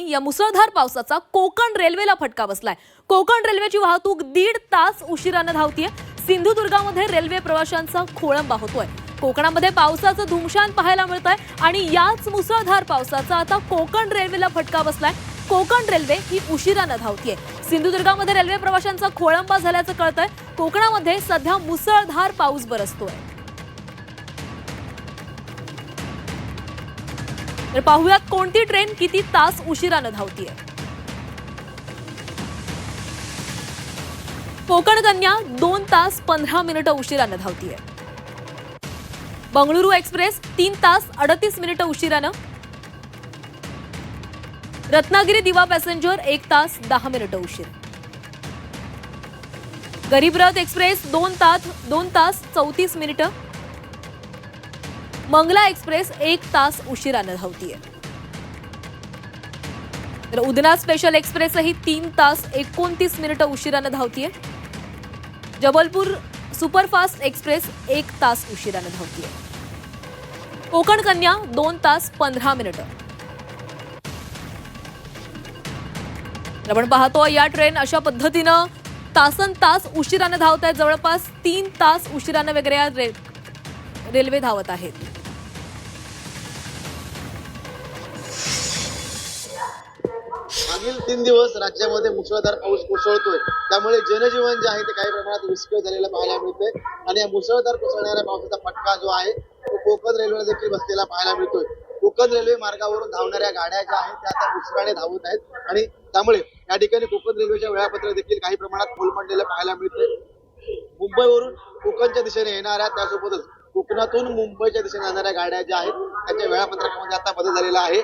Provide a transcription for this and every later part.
या मुसळधार पावसाचा कोकण रेल्वेला फटका बसलाय. कोकण रेल्वेची वाहतूक दीड तास उशिरानं धावतीये. सिंधुदुर्गामध्ये रेल्वे प्रवाशांचा खोळंबा होतोय. कोकणामध्ये पावसाचं धुमशान पाहायला मिळत आहे आणि याच मुसळधार पावसाचा आता कोकण रेल्वेला फटका बसलाय. कोकण रेल्वे ही उशिरानं धावतीये. सिंधुदुर्गामध्ये रेल्वे प्रवाशांचा खोळंबा झाल्याचं कळतंय. कोकणामध्ये सध्या मुसळधार पाऊस बरसतोय. तर पाहूयात कोणती ट्रेन किती तास उशिरानं धावतीये. कोकण कन्या दोन तास पंधरा मिनिटं उशिरानं धावतीये. बंगळुरू एक्सप्रेस तीन तास अडतीस मिनिटं उशिरानं. रत्नागिरी दिवा पॅसेंजर एक तास दहा मिनिटं उशीर. गरीब रथ एक्सप्रेस दोन तास दोन तास चौतीस मिनिटं. मंगला एक्सप्रेस एक तास उशिरानं धावतीये. तर उदना स्पेशल एक्सप्रेसही तीन तास एकोणतीस मिनिटं उशिरानं धावतीये. जबलपूर सुपरफास्ट एक्सप्रेस एक तास उशिरानं धावतीये. कोकण कन्या दोन तास पंधरा मिनिटं. आपण पाहतो या ट्रेन अशा पद्धतीनं तासन तास उशिरानं धावत आहेत जवळपास तीन तास उशिरानं वगैरे या रेल्वे धावत आहेत. मागील तीन दिवस राज्यामध्ये मुसळधार पाऊस कोसळतोय. त्यामुळे जनजीवन जे आहे ते काही प्रमाणात विस्कळ झालेलं पाहायला मिळतंय. आणि या मुसळधार कोसळणाऱ्या पावसाचा फटका जो आहे तो कोकण रेल्वेला देखील बसलेला पाहायला मिळतोय. कोकण रेल्वे मार्गावरून धावणाऱ्या गाड्या ज्या आहेत त्या आता उशिराने धावत आहेत. आणि त्यामुळे या ठिकाणी कोकण रेल्वेच्या वेळापत्रक देखील काही प्रमाणात कोलमडलेलं पाहायला मिळतंय. मुंबईवरून कोकणच्या दिशेने येणाऱ्या त्यासोबतच कोकणातून मुंबईच्या दिशेने जाणाऱ्या गाड्या ज्या आहेत त्याच्या वेळापत्रकामध्ये आता बदल झालेला आहे.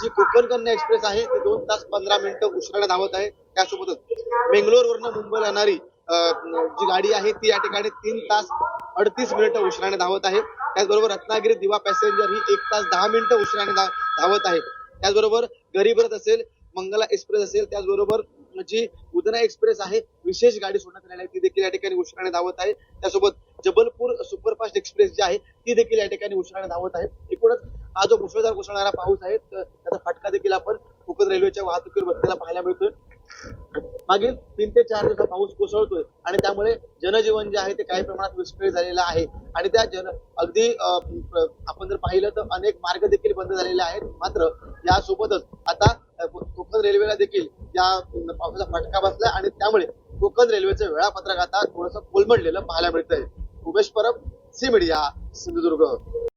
जी कोकण कन्या एक्सप्रेस आहे ती दोन तास पंधरा मिनिटं उशिराने धावत आहे. त्यासोबतच बेंगलोरवरनं मुंबईला जाणारी जी गाडी आहे ती या ठिकाणी तीन तास अडतीस मिनिटं उशिराने धावत आहे. त्याचबरोबर रत्नागिरी दिवा पॅसेंजर ही एक तास दहा मिनिटं उशिराने धा- धावत आहे. त्याचबरोबर गरीब रथ असेल मंगला एक्सप्रेस असेल त्याचबरोबर जी उदना एक्सप्रेस आहे विशेष गाडी सोडण्यात आलेली आहे ती देखील या ठिकाणी उशिराने धावत आहे. त्यासोबत जबलपूर सुपरफास्ट एक्सप्रेस जी आहे ती देखील या ठिकाणी उशिराने धावत आहे. एकूणच हा जो मुसळधार कोसळणारा पाऊस आहे त्याचा फटका देखील आपण कोकण रेल्वेच्या वाहतुकीवर बसलेला पाहायला मिळतोय. मागील तीन ते चार दिवसा पाऊस कोसळतोय आणि त्यामुळे जनजीवन जे आहे ते काही प्रमाणात विस्कळीत झालेलं आहे. आणि त्या जन अगदी आपण जर पाहिलं तर अनेक मार्ग देखील बंद झालेले आहेत. मात्र यासोबतच आता कोकण रेल्वेला देखील या पावसाचा फटका बसला आणि त्यामुळे कोकण रेल्वेचं वेळापत्रक आता थोडंसं कोलमडलेलं पाहायला मिळतंय. Umesh Parab C media Sindhudurg.